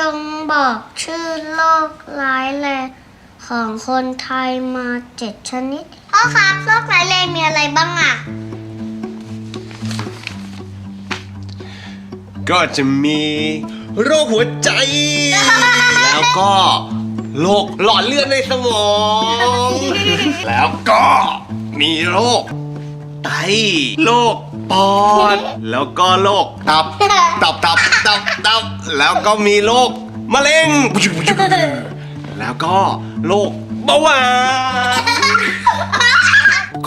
จงบอกชื่อโรคร้ายแรงของคนไทยมาเจ็ดชนิดพ่อครับโรคร้ายแรงมีอะไรบ้างอะ ก็จะมีโรคหัวใจ แล้วก็โรคหลอดเลือดในสมอง แล้วก็มีโรค ไต โรคปอด แล้วก็โรคตับ ตับตับตับตับ แล้วก็มีโรคมะเร็ง แล้วก็โรคเบาหวาน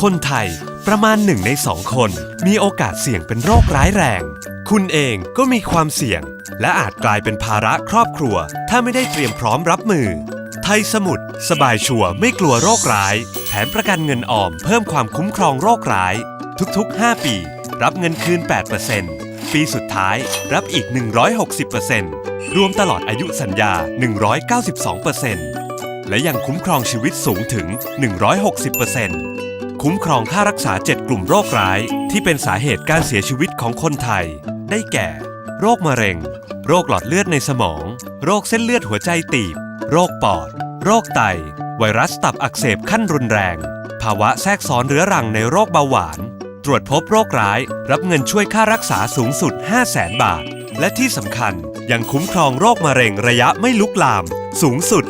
คนไทยประมาณหนึ่งในสองคน มีโอกาสเสี่ยงเป็นโรคร้ายแรง คุณเองก็มีความเสี่ยง และอาจกลายเป็นภาระครอบครัว ถ้าไม่ได้เตรียมพร้อมรับมือ ไทยสมุทรสบายชัวร์ไม่กลัวโรคร้ายแผนประกันเงินออมเพิ่มความคุ้มครองโรคร้าย ทุกๆ 5 ปี รับเงินคืน 8%ปีสุดท้ายรับอีก 160%รวมตลอดอายุสัญญา 192%และยังคุ้มครองชีวิตสูงถึง 160%คุ้มครองค่ารักษา 7 กลุ่มโรคร้ายที่เป็นสาเหตุการเสียชีวิตของคนไทย ได้แก่ โรคมะเร็ง โรคหลอดเลือดในสมอง โรคเส้นเลือดหัวใจตีบ โรคปอด โรคไต ไวรัสตับอักเสบขั้นรุนแรง ภาวะแทรกซ้อนเรื้อรังในโรคเบาหวาน ตรวจพบโรคร้าย รับเงินช่วยค่ารักษาสูงสุด 5 0 0แสนบาท และที่สำคัญยังคุ้มครองโรคมะเร็งระยะไม่ลุกลาม สูงสุด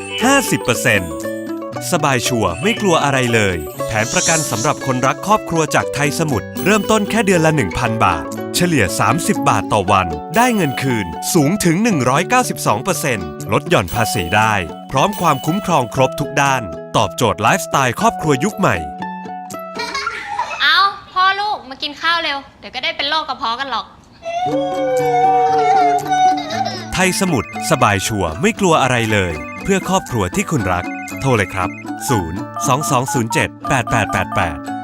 50%สบายชัวร์ไม่กลัวอะไรเลย แผนประกันสำหรับคนรักครอบครัวจากไทยสมุทรเริ่มต้นแค่เดือนละ 1,000 บาท เฉลี่ย 30 บาทต่อวัน ได้เงินคืนสูงถึง 192%ลดหย่อนภาษีได้ พร้อมความคุ้มครองครบทุกด้าน ตอบโจทย์ไลฟ์สไตล์ครอบครัวยุคใหม่ มากินข้าวเร็ว เดี๋ยวก็ได้เป็นโรคกระเพาะกันหรอก ไทยสมุทรสบายชัวร์ไม่กลัวอะไรเลย เพื่อครอบครัวที่คุณรัก โทรเลยครับ 0 2207 8888